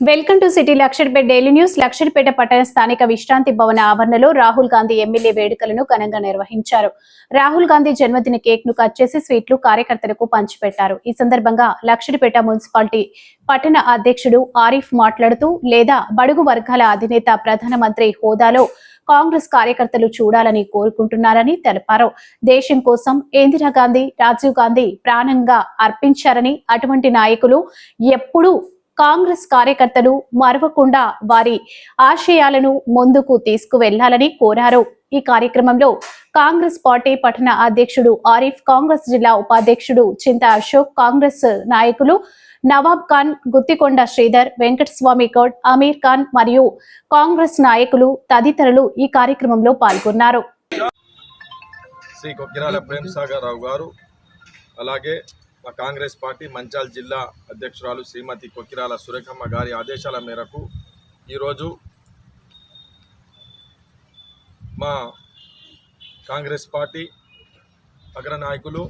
Welcome to city Luxettipet daily news. Luxettipet పట్టణ స్థానిక విశ్రాంతి భవన ఆవరణలో రాహుల్ గాంధీ ఎమ్మెల్యే వేడుకలను ఘనంగా నిర్వహించారు. రాహుల్ గాంధీ జన్మదిన కేక్ను కట్ చేసి స్వీట్లు కార్యకర్తలకు పంచిపెట్టారు. ఈ సందర్భంగా లక్షర్పేట మున్సిపాలిటీ పట్టణ అధ్యక్షుడు ఆరిఫ్ మాట్లాడుతూ లేదా బడుగు వర్గాల అధినేత ప్రధానమంత్రి హోదాలో కాంగ్రెస్ కార్యకర్తలు చూడాలని కోరుకుంటున్నారని తెలిపారు. దేశం కోసం ఇందిరాగాంధీ రాజీవ్ గాంధీ ప్రాణంగా అర్పించారని అటువంటి నాయకులు ఎప్పుడూ కాంగ్రెస్ కార్యకర్తలు మరవకుండా వారి ఆశయాలను ముందుకు తీసుకువెళ్ళాలని కోరారు. ఈ కార్యక్రమంలో కాంగ్రెస్ పార్టీ పట్టణ అధ్యక్షుడు ఆరిఫ్ కాంగ్రెస్ జిల్లా ఉపాధ్యక్షుడు చింత అశోక్ కాంగ్రెస్ నాయకులు నవాబ్ ఖాన్ గుత్తికొండ శ్రీధర్ వెంకటస్వామి గౌడ్ అమీర్ ఖాన్ మరియు కాంగ్రెస్ నాయకులు తదితరులు ఈ కార్యక్రమంలో పాల్గొన్నారు. శ్రీ కొక్కిరాల ప్రేమ్ సాగర్ రావు గారు అలాగే మా కాంగ్రెస్ పార్టీ మంచాల్ జిల్లా అధ్యక్షురాలు శ్రీమతి కొక్కిరాల సురేఖమ్మ గారి ఆదేశాల మేరకు ఈరోజు మా కాంగ్రెస్ పార్టీ అగ్రనాయకులు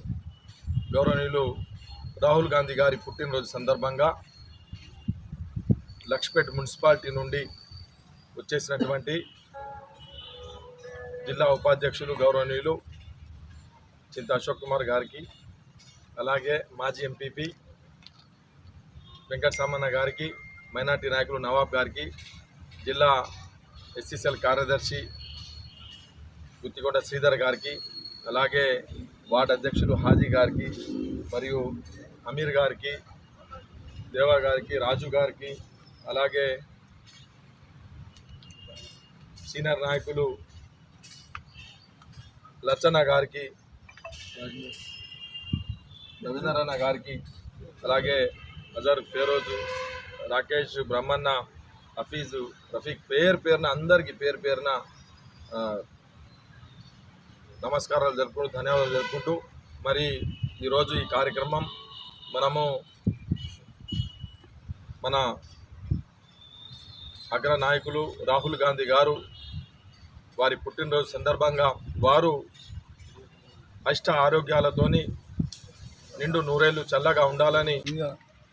గౌరవనీయులు రాహుల్ గాంధీ గారి పుట్టినరోజు సందర్భంగా లక్ష్పేట్ మున్సిపాలిటీ నుండి వచ్చేసినటువంటి జిల్లా ఉపాధ్యక్షులు గౌరవనీయులు చింత అశోక్ కుమార్ గారికి అలాగే మాజీ ఎంపీపీ వెంకట సామన్న గారికి మైనార్టీ నాయకులు నవాబ్ గారికి జిల్లా ఎస్సీసీఎల్ కార్యదర్శి గుత్తికొండ శ్రీధర్ గారికి అలాగే వార్డు అధ్యక్షులు హాజీ గారికి మరియు అమీర్ గారికి దేవా గారికి రాజు గారికి అలాగే సీనియర్ నాయకులు లచ్చన్న గారికి రవీంద్రన్న గారికి అలాగే అజర్ ఫేరోజు రాకేష్ బ్రహ్మన్న హఫీజు రఫీక్ పేరు పేరున అందరికీ పేరు పేరున నమస్కారాలు జరుపుకుంటూ ధన్యవాదాలు జరుపుకుంటూ మరి ఈరోజు ఈ కార్యక్రమం మనము మన అగ్ర నాయకులు రాహుల్ గాంధీ గారు వారి పుట్టినరోజు సందర్భంగా వారు అష్ట ఆరోగ్యాలతోని నిండు నూరేళ్ళు చల్లగా ఉండాలని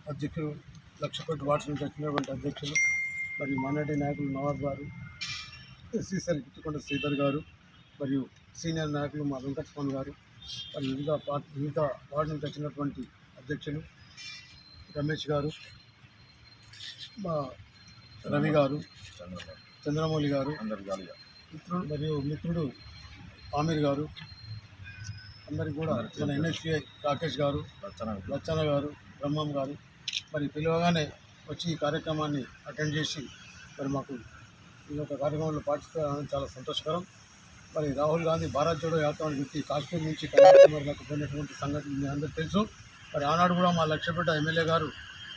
అధ్యక్షులు లక్షపతి వాట్స్ నుంచి వచ్చినటువంటి అధ్యక్షులు మరియు మానేటి నాయకులు నవాబ్ గారు ఎస్సీసీఎల్ గుత్తికొండ శ్రీధర్ గారు మరియు సీనియర్ నాయకులు మా వెంకటస్వామి గారు మరియు వివిధ పార్టీ వివిధ వార్డు నుంచి వచ్చినటువంటి అధ్యక్షులు రమేష్ గారు మా రవి గారు చంద్రమౌళి. గారు మిత్రుడు మరియు మిత్రుడు ఆమీర్ గారు అందరికీ కూడా మన ఎన్ఎస్సీఐ రాకేష్ గారు లచ్చన్న గారు బ్రహ్మం గారు మరి పిలవగానే వచ్చి ఈ కార్యక్రమాన్ని అటెండ్ చేసి మరి మాకు ఈ యొక్క కార్యక్రమంలో పార్టిసిపేట్ చాలా సంతోషకరం. మరి రాహుల్ గాంధీ భారత్ జోడో యాత్ర అని చెప్పి కాశ్మీర్ నుంచి కన్యాకుమారికి పోయినటువంటి సంగతి మీ అందరికీ తెలుసు. మరి ఆనాడు కూడా మా లక్ష్యపేట ఎమ్మెల్యే గారు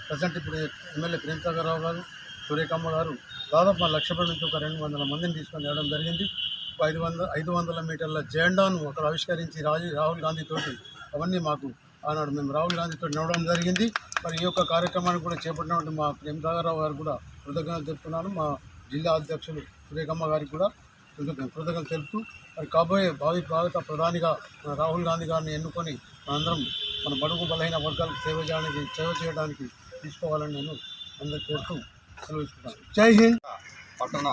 ప్రజెంట్ ఇప్పుడు ఎమ్మెల్యే ప్రేమ్ రావు గారు సూర్యకమ్మ గారు దాదాపు మా లక్ష్యపేట నుంచి ఒక రెండు వందల మందిని తీసుకొని రావడం జరిగింది. ఐదు వందల ఐదు వందల మీటర్ల జెండాను అక్కడ ఆవిష్కరించి రాజీ రాహుల్ గాంధీతో అవన్నీ మాకు ఆనాడు మేము రాహుల్ గాంధీతో నడవడం జరిగింది. మరి ఈ యొక్క కార్యక్రమాన్ని కూడా చేపట్టినటువంటి మా ప్రేమ్ సాగర్రావు గారు కూడా కృతజ్ఞతలు తెలుపుతున్నాను. మా జిల్లా అధ్యక్షులు సురేఖమ్మ గారికి కూడా కృతజ్ఞ కృతజ్ఞతలు తెలుపుతూ మరి కాబోయే భావి భారత ప్రధానిగా రాహుల్ గాంధీ గారిని ఎన్నుకొని మనందరం మన బడుగు బలహీన వర్గాలకు సేవ చేయడానికి సేవ చేయడానికి తీసుకోవాలని నేను అందరికీ కోరుతూ సెలవు జై హింద్! పట్టణ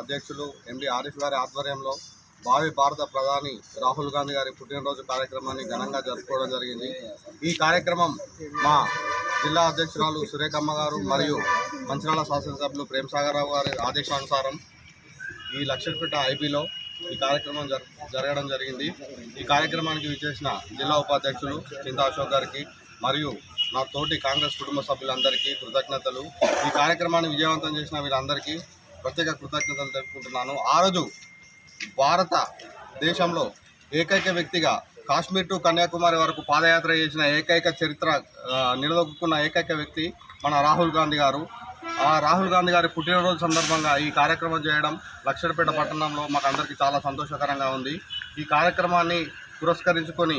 అధ్యక్షులు ఎండి ఆరిఫ్ గారి ఆధ్వర్యంలో భావి భారత ప్రధాని రాహుల్ గాంధీ గారి పుట్టినరోజు కార్యక్రమాన్ని ఘనంగా జరుపుకోవడం జరిగింది. ఈ కార్యక్రమం మా జిల్లా అధ్యక్షురాలు సురేఖమ్మ గారు మరియు మంచిరాల శాసనసభ్యులు ప్రేమసాగరరావు గారి ఆదేశానుసారం ఈ లక్ష్మీపేట ఐబీలో ఈ కార్యక్రమం జర జరగడం జరిగింది. ఈ కార్యక్రమానికి విచ్చేసిన జిల్లా ఉపాధ్యక్షులు చింతా అశోక్ గారికి మరియు నా తోటి కాంగ్రెస్ కుటుంబ సభ్యులందరికీ కృతజ్ఞతలు. ఈ కార్యక్రమాన్ని విజయవంతం చేసిన వీరందరికీ ప్రత్యేక కృతజ్ఞతలు తెలుపుకుంటున్నాను. ఆ రోజు భారత దేశంలో ఏకైక వ్యక్తిగా కాశ్మీర్ టు కన్యాకుమారి వరకు పాదయాత్ర చేసిన ఏకైక చరిత్ర నిలదొక్కున్న ఏకైక వ్యక్తి మన రాహుల్ గాంధీ గారు. ఆ రాహుల్ గాంధీ గారి పుట్టినరోజు సందర్భంగా ఈ కార్యక్రమం చేయడం లక్షలపేట పట్టణంలో మాకు అందరికీ చాలా సంతోషకరంగా ఉంది. ఈ కార్యక్రమాన్ని పురస్కరించుకొని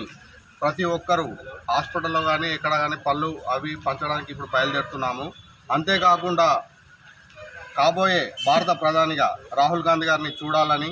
ప్రతి ఒక్కరూ హాస్పిటల్లో కానీ ఎక్కడ కానీ పళ్ళు అవి పంచడానికి ఇప్పుడు బయలుదేరుతున్నాము. అంతేకాకుండా కాబోయే భారత ప్రధానిగా రాహుల్ గాంధీ గారిని చూడాలని